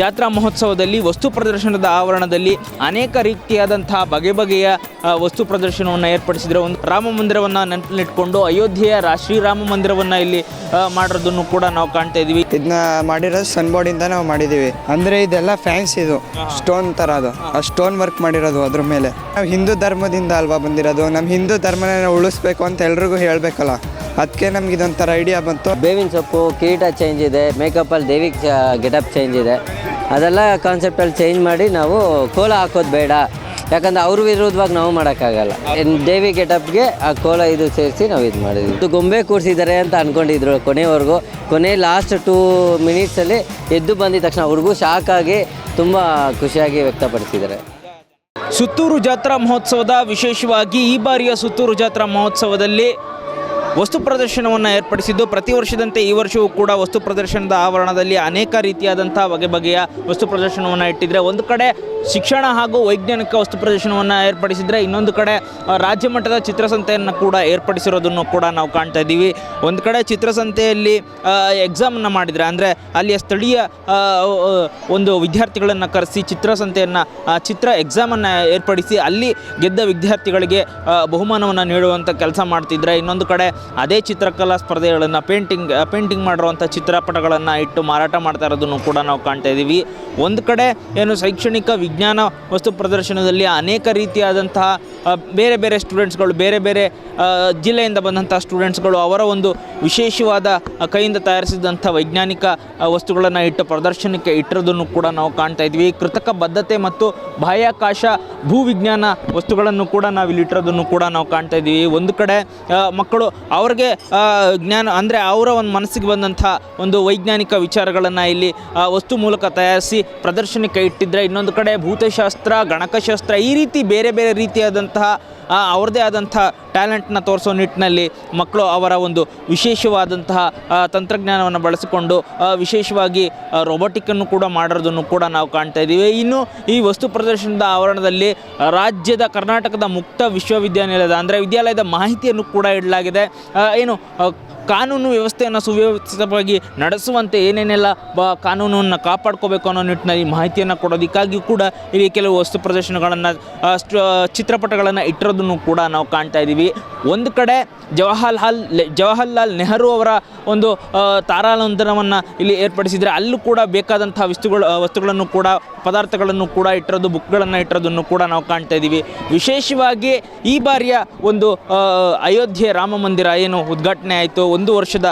ಜಾತ್ರಾ ಮಹೋತ್ಸವದಲ್ಲಿ ವಸ್ತು ಪ್ರದರ್ಶನದ ಆವರಣದಲ್ಲಿ ಅನೇಕ ರೀತಿಯಾದಂತಹ ಬಗೆ ಬಗೆಯ ವಸ್ತು ಪ್ರದರ್ಶನವನ್ನು ಏರ್ಪಡಿಸಿದರೆ. ಒಂದು ರಾಮ ಮಂದಿರವನ್ನು ನೆನಪಿನಿಟ್ಕೊಂಡು ಅಯೋಧ್ಯೆಯ ರಾ ಶ್ರೀರಾಮ ಮಂದಿರವನ್ನು ಇಲ್ಲಿ ಮಾಡಿರೋದನ್ನು ಕೂಡ ನಾವು ಕಾಣ್ತಾ ಇದ್ದೀವಿ. ಇದನ್ನ ಮಾಡಿರೋದು ಸನ್ ಬೋರ್ಡಿಂದ ನಾವು ಮಾಡಿದ್ದೀವಿ. ಅಂದರೆ ಇದೆಲ್ಲ ಫ್ಯಾನ್ಸ್ ಇದು. ಸ್ಟೋನ್ ಥರ ಅದು. ಆ ಸ್ಟೋನ್ ವರ್ಕ್ ಮಾಡಿರೋದು ಅದ್ರ ಮೇಲೆ. ನಾವು ಹಿಂದೂ ಧರ್ಮದಿಂದ ಅಲ್ವಾ ಬಂದಿರೋದು? ನಮ್ಮ ಹಿಂದೂ ಧರ್ಮನ ನಾವು ಉಳಿಸ್ಬೇಕು ಅಂತ ಎಲ್ರಿಗೂ ಹೇಳಬೇಕಲ್ಲ. ಅದಕ್ಕೆ ನಮ್ಗೆ ಇದೊಂಥರ ಐಡಿಯಾ ಬಂತು. ಬೇವಿನ ಸೊಪ್ಪು ಕೀಟ ಚೇಂಜ್ ಇದೆ. ಮೇಕಪ್ಪಲ್ಲಿ ದೇವಿಗೆ ಗೆಟಪ್ ಚೇಂಜ್ ಇದೆ. ಅದೆಲ್ಲ ಕಾನ್ಸೆಪ್ಟಲ್ಲಿ ಚೇಂಜ್ ಮಾಡಿ ನಾವು ಕೋಲ ಹಾಕೋದು ಬೇಡ. ಯಾಕಂದ್ರೆ ಅವ್ರ ವಿರೋಧವಾಗಿ ನಾವು ಮಾಡೋಕ್ಕಾಗಲ್ಲ. ದೇವಿ ಗೆಟಪ್ಗೆ ಆ ಕೋಲ ಇದು ಸೇರಿಸಿ ನಾವು ಇದು ಮಾಡಿದ್ವಿ. ಇದು ಗೊಂಬೆ ಕೂರಿಸಿದ್ದಾರೆ ಅಂತ ಅಂದ್ಕೊಂಡಿದ್ರು ಕೊನೆವರೆಗೂ. ಕೊನೆ ಲಾಸ್ಟ್ ಟೂ ಮಿನಿಟ್ಸಲ್ಲಿ ಎದ್ದು ಬಂದಿದ ತಕ್ಷಣ ಅವ್ರಿಗೂ ಶಾಕ್ ಆಗಿ ತುಂಬ ಖುಷಿಯಾಗಿ ವ್ಯಕ್ತಪಡಿಸಿದ್ದಾರೆ. ಸುತ್ತೂರು ಜಾತ್ರಾ ಮಹೋತ್ಸವದ ವಿಶೇಷವಾಗಿ ಈ ಬಾರಿಯ ಸುತ್ತೂರು ಜಾತ್ರಾ ಮಹೋತ್ಸವದಲ್ಲಿ ವಸ್ತು ಪ್ರದರ್ಶನವನ್ನು ಏರ್ಪಡಿಸಿದ್ದು ಪ್ರತಿ ವರ್ಷದಂತೆ ಈ ವರ್ಷವೂ ಕೂಡ ವಸ್ತು ಪ್ರದರ್ಶನದ ಆವರಣದಲ್ಲಿ ಅನೇಕ ರೀತಿಯಾದಂಥ ಬಗೆ ಬಗೆಯ ವಸ್ತು ಪ್ರದರ್ಶನವನ್ನು ಇಟ್ಟಿದ್ರೆ. ಒಂದು ಕಡೆ ಶಿಕ್ಷಣ ಹಾಗೂ ವೈಜ್ಞಾನಿಕ ವಸ್ತು ಪ್ರದರ್ಶನವನ್ನು ಏರ್ಪಡಿಸಿದರೆ, ಇನ್ನೊಂದು ಕಡೆ ರಾಜ್ಯ ಮಟ್ಟದ ಚಿತ್ರಸಂತೆಯನ್ನು ಕೂಡ ಏರ್ಪಡಿಸಿರೋದನ್ನು ಕೂಡ ನಾವು ಕಾಣ್ತಾ ಇದ್ದೀವಿ. ಒಂದು ಕಡೆ ಚಿತ್ರಸಂತೆಯಲ್ಲಿ ಎಕ್ಸಾಮನ್ನು ಮಾಡಿದರೆ, ಅಂದರೆ ಅಲ್ಲಿಯ ಸ್ಥಳೀಯ ಒಂದು ವಿದ್ಯಾರ್ಥಿಗಳನ್ನು ಕರೆಸಿ ಚಿತ್ರಸಂತೆಯನ್ನು ಚಿತ್ರ ಎಕ್ಸಾಮನ್ನು ಏರ್ಪಡಿಸಿ ಅಲ್ಲಿ ಗೆದ್ದ ವಿದ್ಯಾರ್ಥಿಗಳಿಗೆ ಬಹುಮಾನವನ್ನು ನೀಡುವಂಥ ಕೆಲಸ ಮಾಡ್ತಿದ್ರೆ, ಇನ್ನೊಂದು ಕಡೆ ಅದೇ ಚಿತ್ರಕಲಾ ಸ್ಪರ್ಧೆಗಳನ್ನು ಪೇಂಟಿಂಗ್ ಪೇಂಟಿಂಗ್ ಮಾಡಿರುವಂಥ ಚಿತ್ರಪಟಗಳನ್ನು ಇಟ್ಟು ಮಾರಾಟ ಮಾಡ್ತಾ ಇರೋದನ್ನು ಕೂಡ ನಾವು ಕಾಣ್ತಾ ಇದ್ದೀವಿ. ಒಂದು ಕಡೆ ಏನು ಶೈಕ್ಷಣಿಕ ವಿಜ್ಞಾನ ವಸ್ತು ಪ್ರದರ್ಶನದಲ್ಲಿ ಅನೇಕ ರೀತಿಯಾದಂತಹ ಬೇರೆ ಬೇರೆ ಸ್ಟೂಡೆಂಟ್ಸ್ಗಳು, ಬೇರೆ ಬೇರೆ ಜಿಲ್ಲೆಯಿಂದ ಬಂದಂಥ ಸ್ಟೂಡೆಂಟ್ಸ್ಗಳು ಅವರ ಒಂದು ವಿಶೇಷವಾದ ಕೈಯಿಂದ ತಯಾರಿಸಿದಂಥ ವೈಜ್ಞಾನಿಕ ವಸ್ತುಗಳನ್ನು ಇಟ್ಟು ಪ್ರದರ್ಶನಕ್ಕೆ ಇಟ್ಟಿರೋದನ್ನು ಕೂಡ ನಾವು ಕಾಣ್ತಾ ಇದ್ವಿ ಕೃತಕ ಬದ್ಧತೆ ಮತ್ತು ಬಾಹ್ಯಾಕಾಶ ಭೂವಿಜ್ಞಾನ ವಸ್ತುಗಳನ್ನು ಕೂಡ ನಾವು ಇಲ್ಲಿ ಇಟ್ಟಿರೋದನ್ನು ಕೂಡ ನಾವು ಕಾಣ್ತಾ ಇದ್ದೀವಿ. ಒಂದು ಕಡೆ ಮಕ್ಕಳು ಅವ್ರಿಗೆ ಜ್ಞಾನ, ಅಂದರೆ ಅವರ ಒಂದು ಮನಸ್ಸಿಗೆ ಬಂದಂಥ ಒಂದು ವೈಜ್ಞಾನಿಕ ವಿಚಾರಗಳನ್ನು ಇಲ್ಲಿ ವಸ್ತು ಮೂಲಕ ತಯಾರಿಸಿ ಪ್ರದರ್ಶನಕ್ಕೆ ಇಟ್ಟಿದ್ದರೆ ಇನ್ನೊಂದು ಕಡೆ ಭೂತಶಾಸ್ತ್ರ, ಗಣಕಶಾಸ್ತ್ರ ಈ ರೀತಿ ಬೇರೆ ಬೇರೆ ರೀತಿಯಾದಂತಹ ಅವ್ರದ್ದೇ ಆದಂಥ ಟ್ಯಾಲೆಂಟ್ನ ತೋರಿಸೋ ನಿಟ್ಟಿನಲ್ಲಿ ಮಕ್ಕಳು ಅವರ ಒಂದು ವಿಶೇಷವಾದಂತಹ ತಂತ್ರಜ್ಞಾನವನ್ನು ಬಳಸಿಕೊಂಡು ವಿಶೇಷವಾಗಿ ರೋಬೋಟಿಕ್ಕನ್ನು ಕೂಡ ಮಾಡಿರೋದನ್ನು ಕೂಡ ನಾವು ಕಾಣ್ತಾ ಇದ್ದೀವಿ. ಇನ್ನು ಈ ವಸ್ತು ಪ್ರದರ್ಶನದ ಆವರಣದಲ್ಲಿ ರಾಜ್ಯದ ಕರ್ನಾಟಕದ ಮುಕ್ತ ವಿಶ್ವವಿದ್ಯಾನಿಲಯದ, ಅಂದರೆ ವಿದ್ಯಾಲಯದ ಮಾಹಿತಿಯನ್ನು ಕೂಡ ಇಡಲಾಗಿದೆ. ಏನು ಕಾನೂನು ವ್ಯವಸ್ಥೆಯನ್ನು ಸುವ್ಯವಸ್ಥಿತವಾಗಿ ನಡೆಸುವಂತೆ ಏನೇನೆಲ್ಲ ಬ ಕಾನೂನನ್ನು ಕಾಪಾಡ್ಕೋಬೇಕು ಅನ್ನೋ ನಿಟ್ಟಿನಲ್ಲಿ ಮಾಹಿತಿಯನ್ನು ಕೊಡೋದಕ್ಕಾಗಿಯೂ ಕೂಡ ಇಲ್ಲಿ ಕೆಲವು ವಸ್ತು ಪ್ರದರ್ಶನಗಳನ್ನು ಚಿತ್ರಪಟಗಳನ್ನು ಇಟ್ಟಿರೋದನ್ನು ಕೂಡ ನಾವು ಕಾಣ್ತಾ ಇದ್ದೀವಿ. ಒಂದು ಕಡೆ ಜವಾಹರ್ಲಾಲ್ ಜವಾಹರ್ಲಾಲ್ ನೆಹರು ಅವರ ಒಂದು ತಾರಾಲಂದನವನ್ನು ಇಲ್ಲಿ ಏರ್ಪಡಿಸಿದರೆ ಅಲ್ಲೂ ಕೂಡ ಬೇಕಾದಂತಹ ವಸ್ತುಗಳು ವಸ್ತುಗಳನ್ನು ಕೂಡ, ಪದಾರ್ಥಗಳನ್ನು ಕೂಡ ಇಟ್ಟಿರೋದು, ಬುಕ್ಗಳನ್ನು ಇಟ್ಟಿರೋದನ್ನು ಕೂಡ ನಾವು ಕಾಣ್ತಾ ಇದ್ದೀವಿ. ವಿಶೇಷವಾಗಿ ಈ ಬಾರಿಯ ಒಂದು ಅಯೋಧ್ಯೆ ರಾಮ ಮಂದಿರ ಏನು ಉದ್ಘಾಟನೆ ಆಯಿತು ಒಂದು ವರ್ಷದ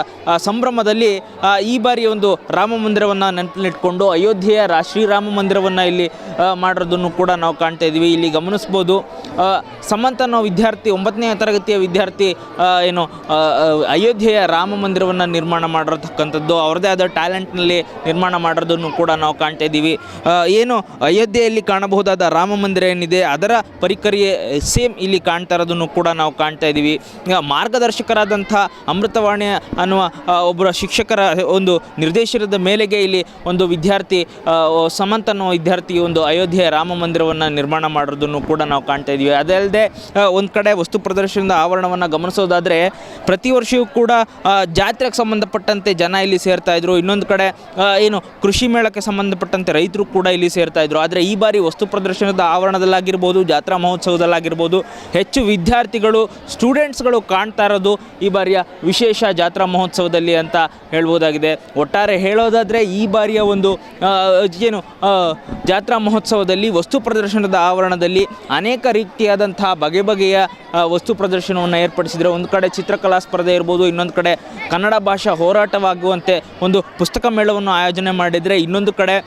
ಸಂಭ್ರಮದಲ್ಲಿ ಈ ಬಾರಿ ಒಂದು ರಾಮ ಮಂದಿರವನ್ನು ನೆನಪಿನಿಟ್ಕೊಂಡು ಅಯೋಧ್ಯೆಯ ರಾ, ಶ್ರೀರಾಮ ಮಂದಿರವನ್ನು ಇಲ್ಲಿ ಮಾಡಿರೋದನ್ನು ಕೂಡ ನಾವು ಕಾಣ್ತಾ ಇದ್ದೀವಿ ಇಲ್ಲಿ ಗಮನಿಸ್ಬೋದು ಸಮಂತ ಅನ್ನೋ ವಿದ್ಯಾರ್ಥಿ, ಒಂಬತ್ತನೇ ತರಗತಿಯ ವಿದ್ಯಾರ್ಥಿ ಏನು ಅಯೋಧ್ಯೆಯ ರಾಮ ಮಂದಿರವನ್ನು ನಿರ್ಮಾಣ ಮಾಡಿರತಕ್ಕಂಥದ್ದು, ಅವ್ರದ್ದೇ ಆದ ಟ್ಯಾಲೆಂಟ್ನಲ್ಲಿ ನಿರ್ಮಾಣ ಮಾಡಿರೋದನ್ನು ಕೂಡ ನಾವು ಕಾಣ್ತಾ ಇದ್ದೀವಿ ಏನು, ಅಯೋಧ್ಯೆಯಲ್ಲಿ ಕಾಣಬಹುದಾದ ರಾಮ ಮಂದಿರ ಏನಿದೆ, ಅದರ ಪರಿಕರಿಯೇ, ಸೇಮ್ ಇಲ್ಲಿ ಕಾಣ್ತಾ ಇರೋದನ್ನು ಕೂಡ ನಾವು ಕಾಣ್ತಾ ಇದ್ದೀವಿ ಮಾರ್ಗದರ್ಶಕರಾದಂಥ ಮಾರ್ಗದರ್ಶಕರಾದಂಥ ಅಮೃತವಾಣಿ ಅನ್ನುವ ಒಬ್ಬರ ಶಿಕ್ಷಕರ ಒಂದು ನಿರ್ದೇಶನದ ಮೇಲೆಗೆ ಇಲ್ಲಿ ಒಂದು ವಿದ್ಯಾರ್ಥಿ ಸಮಂತ್ ಅನ್ನೋ ವಿದ್ಯಾರ್ಥಿ ಒಂದು ಅಯೋಧ್ಯೆ ರಾಮ ಮಂದಿರವನ್ನು ನಿರ್ಮಾಣ ಮಾಡೋದನ್ನು ಕೂಡ ನಾವು ಕಾಣ್ತಾ ಇದ್ದೀವಿ. ಅದಲ್ಲದೆ ಒಂದು ಕಡೆ ವಸ್ತು ಪ್ರದರ್ಶನದ ಆವರಣವನ್ನು ಗಮನಿಸೋದಾದರೆ, ಪ್ರತಿ ವರ್ಷವೂ ಕೂಡ ಜಾತ್ರೆಗೆ ಸಂಬಂಧಪಟ್ಟಂತೆ ಜನ ಇಲ್ಲಿ ಸೇರ್ತಾ ಇದ್ರು. ಇನ್ನೊಂದು ಕಡೆ ಏನು ಕೃಷಿ ಮೇಳಕ್ಕೆ ಸಂಬಂಧಪಟ್ಟಂತೆ ರೈತರು ಕೂಡ ಇಲ್ಲಿ ಸೇರ್ತಾ ಇದ್ರು. ಆದರೆ ಈ ಬಾರಿ ವಸ್ತು ಪ್ರದರ್ಶನದ ಆವರಣದಲ್ಲಾಗಿರ್ಬೋದು, ಜಾತ್ರಾ ಮಹೋತ್ಸವದಲ್ಲಾಗಿರ್ಬೋದು, ಹೆಚ್ಚು ವಿದ್ಯಾರ್ಥಿಗಳು ಸ್ಟೂಡೆಂಟ್ಸ್ಗಳು ಕಾಣ್ತಾ ಇರೋದು ಈ ಬಾರಿಯ ವಿಶೇಷ ಜಾತ್ರಾ ಮಹೋತ್ಸವದಲ್ಲಿ ಅಂತ ಹೇಳ್ಬೋದಾಗಿದೆ. ಒಟ್ಟಾರೆ ಹೇಳೋದಾದರೆ ಈ ಬಾರಿಯ ಒಂದು ಏನು ಜಾತ್ರಾ ಮಹೋತ್ಸವದಲ್ಲಿ ವಸ್ತು ಪ್ರದರ್ಶನದ ಆವರಣದಲ್ಲಿ ಅನೇಕ ರೀತಿಯಾದಂತಹ ಬಗೆ ಬಗೆಯ ವಸ್ತು ಪ್ರದರ್ಶನವನ್ನು ಏರ್ಪಡಿಸಿದರೆ. ಒಂದು ಕಡೆ ಚಿತ್ರಕಲಾ ಸ್ಪರ್ಧೆ ಇರ್ಬೋದು, ಇನ್ನೊಂದು ಕಡೆ ಕನ್ನಡ ಭಾಷಾ ಹೋರಾಟವಾಗುವಂತೆ ಒಂದು ಪುಸ್ತಕ ಮೇಳವನ್ನು ಆಯೋಜನೆ ಮಾಡಿದರೆ ಇನ್ನೊಂದು ಕಡೆ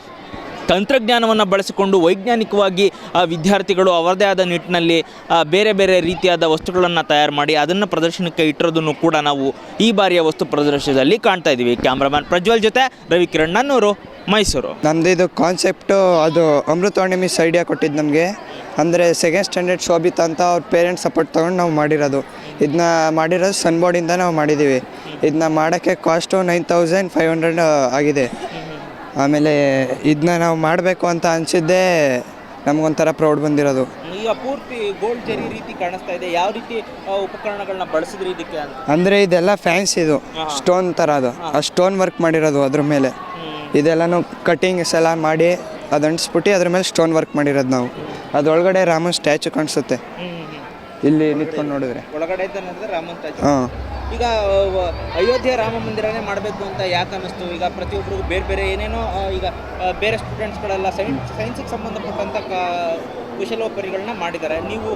ತಂತ್ರಜ್ಞಾನವನ್ನು ಬಳಸಿಕೊಂಡು ವೈಜ್ಞಾನಿಕವಾಗಿ, ಆ, ವಿದ್ಯಾರ್ಥಿಗಳು ಅವರದೇ ಆದ ನಿಟ್ಟಿನಲ್ಲಿ ಬೇರೆ ಬೇರೆ ರೀತಿಯಾದ ವಸ್ತುಗಳನ್ನು ತಯಾರು ಮಾಡಿ ಅದನ್ನು ಪ್ರದರ್ಶನಕ್ಕೆ ಇಟ್ಟಿರೋದನ್ನು ಕೂಡ ನಾವು ಈ ಬಾರಿಯ ವಸ್ತು ಪ್ರದರ್ಶನದಲ್ಲಿ ಕಾಣ್ತಾ ಇದ್ದೀವಿ ಕ್ಯಾಮ್ರಾಮನ್ ಪ್ರಜ್ವಲ್ ಜೊತೆ ರವಿಕಿರಣ್ ನನ್ನೂರು, ಮೈಸೂರು. ನಮ್ಮದು ಇದು ಕಾನ್ಸೆಪ್ಟು ಅದು ಅಮೃತವಾಣಿ ಮಿಸ್ ಐಡಿಯಾ ಕೊಟ್ಟಿದ್ದು ನಮಗೆ. ಅಂದರೆ ಸೆಕೆಂಡ್ ಸ್ಟ್ಯಾಂಡರ್ಡ್ ಶೋಭಿತಾ ಅಂತ ಅವ್ರ ಪೇರೆಂಟ್ಸ್ ಸಪೋರ್ಟ್ ತೊಗೊಂಡು ನಾವು ಮಾಡಿರೋದು. ಇದನ್ನ ಮಾಡಿರೋದು ಸನ್ ಬೋರ್ಡಿಂದ ನಾವು ಮಾಡಿದ್ದೀವಿ ಇದನ್ನ ಮಾಡೋಕ್ಕೆ cost nine thousand five hundred ಆಗಿದೆ. ಆಮೇಲೆ ಇದನ್ನ ನಾವು ಮಾಡಬೇಕು ಅಂತ ಅನಿಸಿದ್ದೇ ನಮಗೊಂಥರ ಪ್ರೌಡ್ ಬಂದಿರೋದು. ಈಗ ಪೂರ್ತಿ ಗೋಲ್ಡ್ ಜರಿ ರೀತಿ ಕಾಣಿಸ್ತಾ ಇದೆ. ಯಾವ ರೀತಿ ಉಪಕರಣಗಳನ್ನ ಬಳಸಿದ್ರಿ ಇದಕ್ಕೆ ಅಂದರೆ ಇದೆಲ್ಲ ಫ್ಯಾನ್ಸ್ ಇದು. ಸ್ಟೋನ್ ಥರ ಅದು. ಆ ಸ್ಟೋನ್ ವರ್ಕ್ ಮಾಡಿರೋದು ಅದ್ರ ಮೇಲೆ. ಇದೆಲ್ಲನೂ ಕಟ್ಟಿಂಗ್ಸ್ ಎಲ್ಲ ಮಾಡಿ ಅದು ಅಂಟಿಸ್ಬಿಟ್ಟು ಅದ್ರ ಮೇಲೆ ಸ್ಟೋನ್ ವರ್ಕ್ ಮಾಡಿರೋದು ನಾವು. ಅದರೊಳಗಡೆ ರಾಮನ್ ಸ್ಟ್ಯಾಚು ಕಾಣಿಸುತ್ತೆ. ಇಲ್ಲಿ ನಿಂತ್ಕೊಂಡು ನೋಡಿದ್ರೆ. ಒಳಗಡೆ ಇದ್ದ ರಾಮನ್ ಸ್ಟ್ಯಾಚು. ಹಾಂ. ಈಗ ಅಯೋಧ್ಯೆ ರಾಮ ಮಂದಿರನೇ ಮಾಡಬೇಕು ಅಂತ ಯಾಕೆ ಅನ್ನಿಸ್ತು? ಈಗ ಪ್ರತಿಯೊಬ್ಬರಿಗೂ ಬೇರೆ ಬೇರೆ ಏನೇನೋ ಈಗ ಬೇರೆ ಸ್ಟೂಡೆಂಟ್ಸ್ಗಳೆಲ್ಲ ಸೈನ್ಸ್ ಸೈನ್ಸಿಗೆ ಸಂಬಂಧಪಟ್ಟಂಥ ಕ ಕುಶಲೋಪರಿಗಳನ್ನ ಮಾಡಿದ್ದಾರೆ. ನೀವು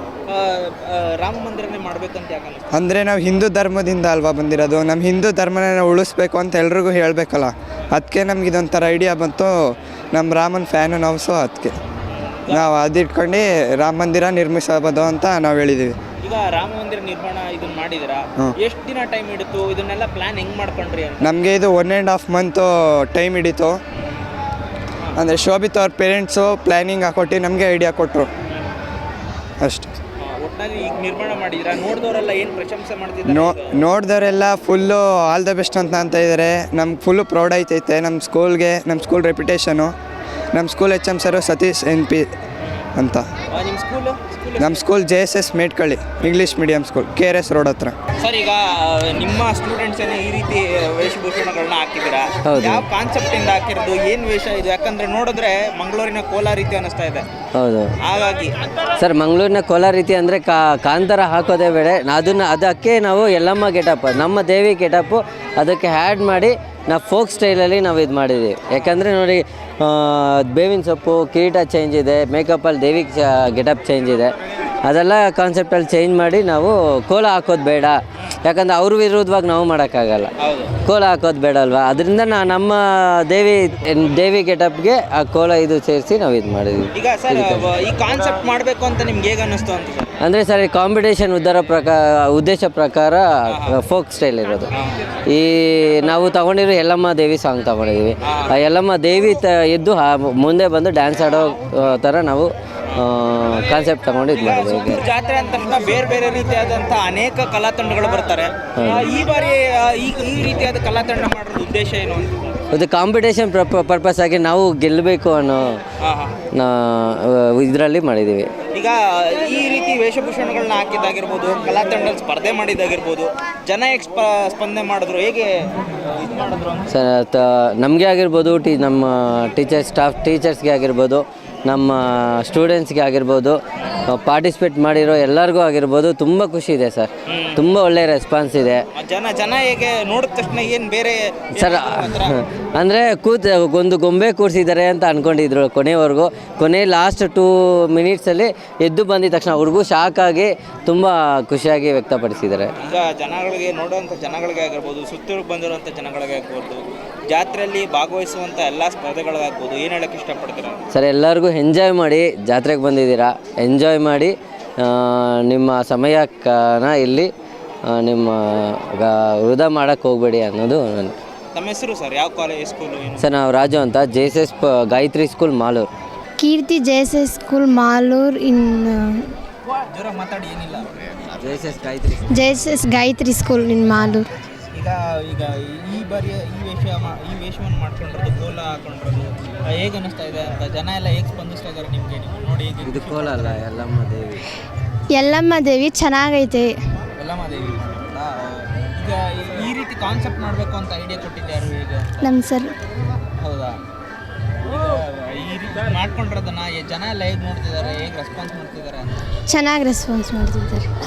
ರಾಮ ಮಂದಿರನೇ ಮಾಡಬೇಕಂತ ಯಾಕೆ ಅಂದರೆ ನಾವು ಹಿಂದೂ ಧರ್ಮದಿಂದ ಅಲ್ವಾ ಬಂದಿರೋದು? ನಮ್ಮ ಹಿಂದೂ ಧರ್ಮನ ನಾವು ಉಳಿಸ್ಬೇಕು ಅಂತ ಎಲ್ರಿಗೂ ಹೇಳಬೇಕಲ್ಲ. ಅದಕ್ಕೆ ನಮ್ಗೆ ಇದೊಂಥರ ಐಡಿಯಾ ಬಂತು. ನಮ್ಮ ರಾಮನ್ ಫ್ಯಾನು ನಾವು ಸೊ ಅದಕ್ಕೆ ನಾವು ಅದಿಟ್ಕೊಂಡು ರಾಮ ಮಂದಿರ ನಿರ್ಮಿಸಬಹುದು ಅಂತ ನಾವು ಹೇಳಿದ್ದೀವಿ ಈಗ ರಾಮ ಮಂದಿರ ನಿರ್ಮಾಣ ಇದನ್ನ ಮಾಡಿದಿರಾ? ಎಷ್ಟು ದಿನ ಟೈಮ್ ಹಿಡಿತು? ಇದನ್ನೆಲ್ಲ ಪ್ಲಾನ್ ಹೆಂಗ್ ಮಾಡ್ಕೊಂಡ್ರಿ ಅಂತ? ನಮಗೆ ಇದು one and half month time ಹಿಡಿತು. ಅಂದರೆ ಶೋಭಿತ್ ಅವ್ರ ಪೇರೆಂಟ್ಸು ಪ್ಲ್ಯಾನಿಂಗ್ ಹಾಕೊಟ್ಟು ನಮಗೆ ಐಡಿಯಾ ಕೊಟ್ಟರು ಅಷ್ಟೆ. ಒಟ್ನಲ್ಲಿ ಈಗ ನಿರ್ಮಾಣ ಮಾಡಿದಿರಾ? ನೋಡಿದವರೆಲ್ಲ ಏನು ಪ್ರಶಂಸೆ ಮಾಡ್ತಿದ್ದಾರೆ ನೋ ನೋಡಿದವರೆಲ್ಲ ಫುಲ್ಲು ಆಲ್ ದ ಬೆಸ್ಟ್ ಅಂತ ಅಂತ ಇದ್ದಾರೆ ನಮ್ಗೆ ಫುಲ್ಲು ಪ್ರೌಡ್ ಆಯ್ತೈತೆ ನಮ್ಮ ಸ್ಕೂಲ್ಗೆ ನಮ್ಮ ಸ್ಕೂಲ್ ರೆಪ್ಯುಟೇಷನು ನಮ್ಮ school H M sir Satish N P ಅಂತ. ನಿಮ್ಮ ಸ್ಕೂಲ್ ನಮ್ಮ school J S S Metkalli English medium school K R S road ಹತ್ರ. ಸರ್ ಈಗ ನಿಮ್ಮ ಸ್ಟೂಡೆಂಟ್ಸ್ ಏನೇ ಈ ರೀತಿ ವೇಷಭೂಷಣಗಳನ್ನ ಹಾಕಿದ್ದೀರಾ? ಹೌದು. ಯಾವ ಕಾನ್ಸೆಪ್ಟ್ ಇಂದ ಹಾಕಿರೋದು? ಏನ್ ವೇಷ ಇದು? ಯಾಕಂದ್ರೆ ನೋಡಿದ್ರೆ ಮಂಗಳೂರಿನ ಕೋಲಾ ರೀತಿ ಅನಿಸ್ತಾ ಇದೆ. ಹೌದು. ಹಾಗಾಗಿ. ಸರ್ ಮಂಗಳೂರಿನ ಕೋಲಾರ ರೀತಿ ಅಂದ್ರೆ ಕಾ ಕಾಂತಾರ ಹಾಕೋದೇ ಬೇಡ. ಅದನ್ನ ಅದಕ್ಕೆ ನಾವು ಎಲ್ಲಮ್ಮ ಗೆಟಪ್ ನಮ್ಮ ದೇವಿ ಗೆಟಪ್ ಅದಕ್ಕೆ ಆ್ಯಡ್ ಮಾಡಿ ನಾವು ಫೋಕ್ ಸ್ಟೈಲಲ್ಲಿ ನಾವು ಇದು ಮಾಡಿದ್ದೀವಿ ಯಾಕಂದರೆ ನೋಡಿ ಬೇವಿನ ಸೊಪ್ಪು, ಕಿರೀಟ ಚೇಂಜ್ ಇದೆ ಮೇಕಪ್ಪಲ್ಲಿ ದೇವಿ ಗೆಟಪ್ ಚೇಂಜ್ ಇದೆ. ಅದೆಲ್ಲ ಕಾನ್ಸೆಪ್ಟಲ್ಲಿ ಚೇಂಜ್ ಮಾಡಿ ನಾವು ಕೋಲ ಹಾಕೋದು ಬೇಡ. ಯಾಕಂದರೆ ಅವ್ರ ವಿರುದ್ಧವಾಗಿ ನಾವು ಮಾಡೋಕ್ಕಾಗಲ್ಲ. ಕೋಲ ಹಾಕೋದು ಬೇಡ ಅಲ್ವಾ? ಅದರಿಂದ ನಾ ನಮ್ಮ ದೇವಿ ದೇವಿ ಗೆಟಪ್ಗೆ ಆ ಕೋಲ ಇದು ಸೇರಿಸಿ ನಾವು ಇದು ಮಾಡಿದ್ವಿ. ಈಗ ಸರ್ ಈ ಕಾನ್ಸೆಪ್ಟ್ ಮಾಡಬೇಕು ಅಂತ ನಿಮ್ಗೆ ಹೇಗೆ ಅನ್ನಿಸ್ತು ಅಂತ ಸರ್? ಅಂದರೆ ಸರ್ ಈ ಕಾಂಪಿಟೇಷನ್ ಉದ್ದಾರ ಪ್ರಕಾರ ಉದ್ದೇಶ ಪ್ರಕಾರ ಫೋಕ್ ಸ್ಟೈಲ್ ಇರೋದು. ಈ ನಾವು ತಗೊಂಡಿರೋ ಯಲ್ಲಮ್ಮ ದೇವಿ ಸಾಂಗ್ ತಗೊಂಡಿದ್ದೀವಿ ಆ ಯಲ್ಲಮ್ಮ ದೇವಿ ತ ಎದ್ದು ಮುಂದೆ ಬಂದು ಡ್ಯಾನ್ಸ್ ಆಡೋ ಆ, ಥರ ನಾವು ಕಾನ್ಸೆಪ್ಟ್ ತಗೊಂಡು ಇದು ಮಾಡಿದ್ವಿ ಸುತ್ತೂರು ಜಾತ್ರೆ ಅಂತ ತಕ್ಷಣ ಬೇರೆ ಬೇರೆ ರೀತಿಯಾದಂಥ ಅನೇಕ ಕಲಾ ತಂಡಗಳು ಬರ್ತಾರೆ. ಆ, ಈ ಬಾರಿ ಆ, ಈ ಈ ರೀತಿಯಾದ ಕಲಾ ತಂಡ ಮಾಡೋದ್ರ ಉದ್ದೇಶ ಏನು ಅಂತ? ಅದು ಕಾಂಪಿಟೇಷನ್ ಪರ್ಪಸ್ ಆಗಿ ನಾವು ಗೆಲ್ಲಬೇಕು ಅನ್ನೋ ಹಾಂ ಹಾಂ. ಇದರಲ್ಲಿ ಮಾಡಿದ್ದೀವಿ ಈಗ ಈ ರೀತಿ ವೇಷಭೂಷಣಗಳನ್ನ ಹಾಕಿದ್ದಾಗಿರ್ಬೋದು ಕಲಾ ತಂಡದಲ್ಲಿ ಸ್ಪರ್ಧೆ ಮಾಡಿದ್ದಾಗಿರ್ಬೋದು ಜನ ಹೇಗೆ ಸ್ಪ ಸ್ಪಂದನೆ ಮಾಡಿದ್ರು ಹೇಗೆ ಇದು ಮಾಡಿದ್ರು ಅಂತ? ಸ ತ ನಮಗೆ ಆಗಿರ್ಬೋದು ಟಿ ನಮ್ಮ ಟೀಚರ್ಸ್ ಸ್ಟಾಫ್ ಟೀಚರ್ಸ್ಗೆ ಆಗಿರ್ಬೋದು ನಮ್ಮ ಸ್ಟೂಡೆಂಟ್ಸ್ಗೆ ಆಗಿರ್ಬೋದು ಪಾರ್ಟಿಸಿಪೇಟ್ ಮಾಡಿರೋ ಎಲ್ಲರಿಗೂ ಆಗಿರ್ಬೋದು ತುಂಬ ಖುಷಿ ಇದೆ ಸರ್. ತುಂಬ ಒಳ್ಳೆಯ ರೆಸ್ಪಾನ್ಸ್ ಇದೆ. ಜನ ಜನ ಹೇಗೆ ನೋಡಿದ ತಕ್ಷಣ ಏನು ಬೇರೆ ಸರ್ ಅಂದರೆ ಕೂತ್ ಒಂದು ಗೊಂಬೆ ಕೂರಿಸಿದ್ದಾರೆ ಅಂತ ಅಂದ್ಕೊಂಡಿದ್ರು ಕೊನೆವರೆಗೂ. ಕೊನೆ ಲಾಸ್ಟ್ ಟೂ ಮಿನಿಟ್ಸಲ್ಲಿ ಎದ್ದು ಬಂದಿದ ತಕ್ಷಣ ಅವ್ರಿಗೂ ಶಾಕ್ ಆಗಿ ತುಂಬ ಖುಷಿಯಾಗಿ ವ್ಯಕ್ತಪಡಿಸಿದ್ದಾರೆ. ಈಗ ಜನಗಳಿಗೆ ನೋಡುವಂಥ ಜನಗಳಿಗೆ ಆಗಿರ್ಬೋದು ಸುತ್ತೂರಿಗೆ ಬಂದಿರುವಂಥ ಜನಗಳಿಗೆ ಆಗ್ಬೋದು ಜಾತ್ರೆಯಲ್ಲಿ ಭಾಗವಹಿಸುವಂಥ ಎಲ್ಲ ಸ್ಪರ್ಧೆಗಳಾಗ್ಬೋದು ಏನು ಹೇಳಕ್ಕೆ ಇಷ್ಟಪಡ್ತೀರಾ? ಸರ್ ಎಲ್ಲರಿಗೂ ಎಂಜಾಯ್ ಮಾಡಿ ಜಾತ್ರೆಗೆ ಬಂದಿದ್ದೀರಾ? ಎಂಜಾಯ್ ಮಾಡಿ ಆ, ನಿಮ್ಮ ಸಮಯ ಇಲ್ಲಿ ಆ, ನಿಮ್ಮ ಗ- ವೃಧಾ ಮಾಡೋಕ್ಕೆ ಹೋಗಬೇಡಿ ಅನ್ನೋದು ನನ್ನ ತಮ್ಮ ಹೆಸರು ಸರ್? ಯಾವ ಕಾಲೇಜ್ ಸ್ಕೂಲ್ ಏನು? ಸರ್ ನಾವು ರಾಜು ಅಂತ J S S Gayatri school Malur. Keerthi JSS school Malur ಇನ್ ಜೋರ ಮಾತಾಡಿ ಏನಿಲ್ಲ. J S S Gayatri JSS Gayatri school in Malur. ಈಗ ಈಗ ಈ ಬಾರಿ ಈ ವೇಷ ಈ ವೇಷವನ್ನು ಮಾಡ್ಕೊಂಡಿರೋದು ಕೋಲ ಹಾಕೊಂಡಿರೋದು ಹೇಗೆ ಅನ್ನಿಸ್ತಾ ಇದೆ ಅಂತ ಜನ ಎಲ್ಲ ಹೇಗೆ ಸ್ಪಂದಿಸ್ತಾ ಇದ್ದಾರೆ ನಿಮಗೆ? ನೀವು ನೋಡಿ ಹೇಗೆ ಇದು ಕೋಲ ಅಲ್ಲ ಎಲ್ಲಮ್ಮ ದೇವಿ. ಯಲ್ಲಮ್ಮ ದೇವಿ ಚೆನ್ನಾಗೈತೆ. ಎಲ್ಲಮ್ಮ ದೇವಿ. ಈಗ ಈ ರೀತಿ ಕಾನ್ಸೆಪ್ಟ್ ಮಾಡಬೇಕು ಅಂತ ಐಡಿಯಾ ಕೊಟ್ಟಿದ್ದಾರು ಈಗ? ನಮ್ಮ ಸರ್. ಹೌದಾ? ಈಗ ಈ ರೀತಿ ಮಾಡ್ಕೊಂಡಿರೋದನ್ನ ಈ ಜನ ಎಲ್ಲ ಹೇಗೆ ನೋಡ್ತಿದ್ದಾರೆ ಹೇಗೆ ರೆಸ್ಪಾನ್ಸ್ ಮಾಡ್ತಿದ್ದಾರೆ ಅಂತ? ಚೆನ್ನಾಗಿ ರೆಸ್ಪಾನ್ಸ್ ಮಾಡ್ತಿದ್ದಾರೆ.